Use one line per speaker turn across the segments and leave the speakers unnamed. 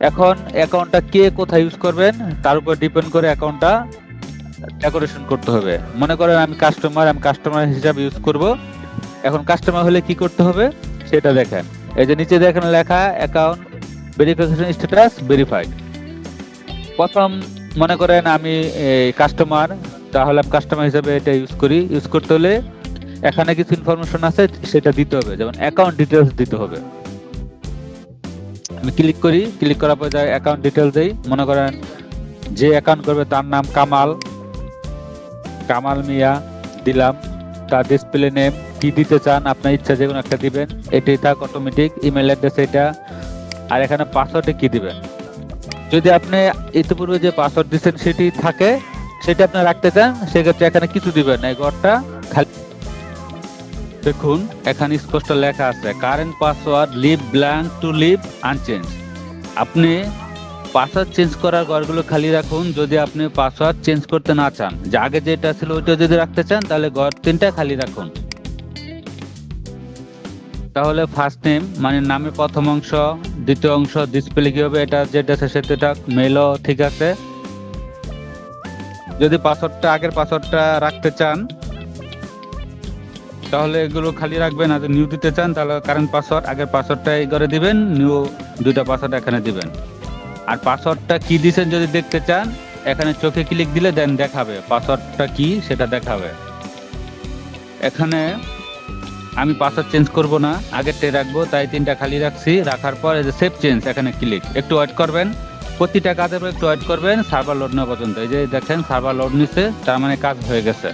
এখন অ্যাকাউন্টটা কে কোথায় ইউজ করবেন, তার উপর ডিপেন্ড করে অ্যাকাউন্টটা ডেকোরেশন করতে হবে। মনে করেন আমি কাস্টমার আমি কাস্টমার হিসাবে ইউজ করব। এখন কাস্টমার হলে কি করতে হবে? সেটা দেখেন। এই যে নিচে দেখেন লেখা অ্যাকাউন্ট ভেরিফিকেশন স্ট্যাটাস ভেরিফাইড প্রথম মনে করেন আমি কাস্টমার তাহলে আমি কাস্টমার হিসাবে এটা ইউজ করি। ইউজ করতে হলে এখানে কিছু ইনফরমেশন আছে, সেটা দিতে হবে। যেমন অ্যাকাউন্ট ডিটেলস দিতে হবে। আমি ক্লিক করি ক্লিক করার পর অ্যাকাউন্ট ডিটেলস দেই। মনে করেন যে অ্যাকাউন্ট করবে তার নাম কামাল কামাল মিয়া, দিলাম। তার ডিসপ্লে নেম কি দিতে চান, আপনার ইচ্ছা যে কোনো একটা দিবেন। এটাই থাক অটোমেটিক ইমেল অ্যাড্রেস এটা। আর এখানে পাসওয়ার্ডে কি দিবেন? যদি আপনি ইতিপূর্বে যে পাসওয়ার্ড দিচ্ছেন সেটি থাকে, সেটা আপনি রাখতে চান, সেক্ষেত্রে এখানে কিছু দিবেন এই ঘরটা খালি দেখুন, এখানে স্পষ্ট লেখা আছে current password leave blank to leave unchanged আপনি পাসওয়ার্ড চেঞ্জ করার ঘরগুলো খালি রাখুন, যদি আপনি পাসওয়ার্ড চেঞ্জ করতে না চান। যে আগে যেটা ছিল ওইটা যদি রাখতে চান, তাহলে ঘর তিনটা খালি রাখুন। তাহলে ফার্স্ট নেম মানে নামের প্রথম অংশ, দ্বিতীয় অংশ ডিসপ্লে কি হবে এটা যেটা আছে সেটা মেলও ঠিক আছে। যদি পাসওয়ার্ডটা আগের পাসওয়ার্ডটা রাখতে চান তাহলে এগুলো খালি রাখবেন আর নিউ দিতে চান, তাহলে কারেন্ট পাসওয়ার্ড আগের পাসওয়ার্ডটা এই করে দিবেন নিউ দুইটা পাসওয়ার্ড এখানে দিবেন। আর পাসওয়ার্ডটা কি দিছেন যদি দেখতে চান, এখানে চোখে ক্লিক দিলে দেন দেখাবে পাসওয়ার্ডটা কি সেটা দেখাবে। এখানে আমি পাসওয়ার্ড চেঞ্জ করব না আগেরটাই রাখব, তাই তিনটা খালি রাখছি, রাখার পর এই যে সেভ চেঞ্জ এখানে ক্লিক একটু ওয়েট করবেন, প্রতিটা কাজের পর একটু ওয়েট করবেন সার্ভার লোড নেওয়া পর্যন্ত। এই যে দেখেন সার্ভার লোড নিছে, তার মানে কাজ হয়ে গেছে।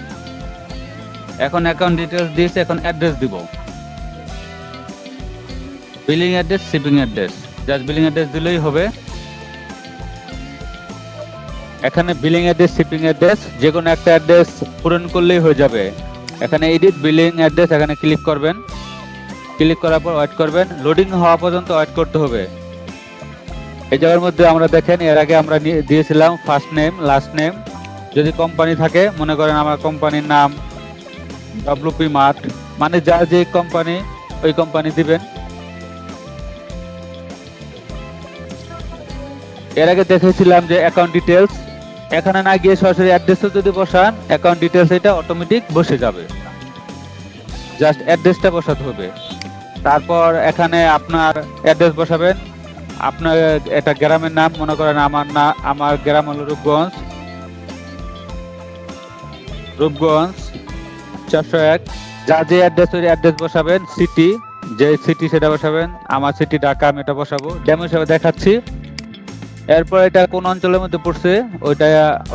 এখন অ্যাকাউন্ট ডিটেলস দিয়েছে, এখন অ্যাড্রেস দিব। Billing address shipping address just billing address দিলেই হবে। এখানে বিলিং অ্যাড্রেস শিপিং অ্যাড্রেস যে কোনো একটা অ্যাড্রেস পূরণ করলেই হয়ে যাবে। এখানে এডিট বিলিং অ্যাড্রেস এখানে ক্লিক করবেন। ক্লিক করার পর ওয়েট করবেন। লোডিং হওয়া পর্যন্ত ওয়েট করতে হবে। এই জায়গার মধ্যে আমরা দেখেন, এর আগে আমরা দিয়েছিলাম ফার্স্ট নেম লাস্ট নেম যদি কোম্পানি থাকে, মনে করেন আমার কোম্পানির নাম ডব্লিউপি মার্ট মানে যার যে কোম্পানি ওই কোম্পানি দিবেন। এর আগে দেখেছিলাম যে অ্যাকাউন্ট ডিটেলস এখানে না গিয়ে সরাসরি অ্যাড্রেসও যদি বসান অ্যাকাউন্ট ডিটেলস এটা অটোমেটিক বসে যাবে। জাস্ট অ্যাড্রেসটা বসাতে হবে। তারপর এখানে আপনার অ্যাড্রেস বসাবেন। আপনার এটা গ্রামের নাম, মনে করেন আমার না, আমার গ্রাম হলো রূপগঞ্জ। রূপগঞ্জ। চারশো এক। যা যে অ্যাড্রেস ওই অ্যাড্রেস বসাবেন সিটি যে সিটি সেটা বসাবেন, আমার সিটি ঢাকা, আমি এটা বসাবো। ডেমো হিসাবে দেখাচ্ছি। এরপর এটা কোন অঞ্চলের মধ্যে পড়ছে, ওইটা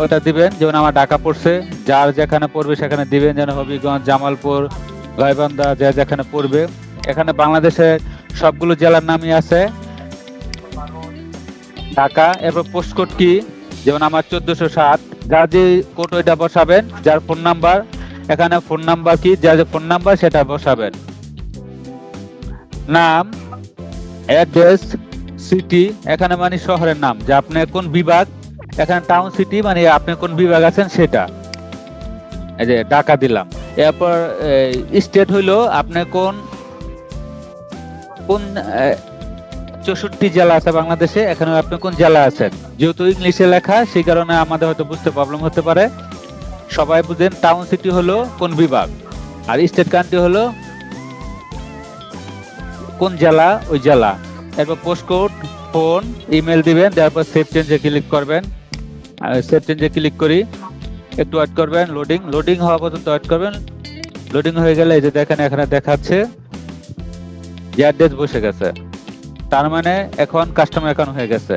ওইটা দিবেন, যেমন আমার ঢাকা পড়ছে, যার যেখানে পড়বে সেখানে দিবেন, যেন হবিগঞ্জ, জামালপুর, গাইবান্ধা, যে যেখানে পড়বে। এখানে বাংলাদেশের সবগুলো জেলার নামই আছে। ঢাকা, এরপর পোস্ট কোড কি, যেমন আমার চোদ্দশো সাত। যার যে কোড ওইটা বসাবেন, যার ফোন নাম্বার এখানে ফোন নাম্বার কি? যে ফোন নাম্বার সেটা বসাবেন। নাম অ্যাড্রেস সিটি এখানে মানে শহরের নাম। যে আপনি কোন বিভাগ, এখানে টাউন সিটি মানে আপনি কোন বিভাগ আছেন সেটা। এই যে ঢাকা দিলাম। এরপর স্টেট হইল আপনি কোন কোন চৌষট্টি জেলা আছে বাংলাদেশে, এখানে আপনি কোন জেলা আছেন? যেহেতু ইংলিশে লেখা, সেই কারণে আমাদের হয়তো বুঝতে প্রবলেম হতে পারে। সবাই বুঝেন টাউন সিটি হলো কোন বিভাগ? আর স্টেট কান্ট্রি হলো কোন জেলা? ওই জেলা। এরপর পোস্ট কোড ফোন ইমেল দিবেন তারপর সেভ চেঞ্জে ক্লিক করবেন। সেভ চেঞ্জে ক্লিক করি, একটু ওয়েট করবেন লোডিং লোডিং হওয়া পর্যন্ত ওয়েট করবেন। লোডিং হয়ে গেলে এই যে দেখেন, এখানে দেখাচ্ছে যে অ্যাড্রেস বসে গেছে। তার মানে এখন কাস্টমার অ্যাকাউন্ট হয়ে গেছে।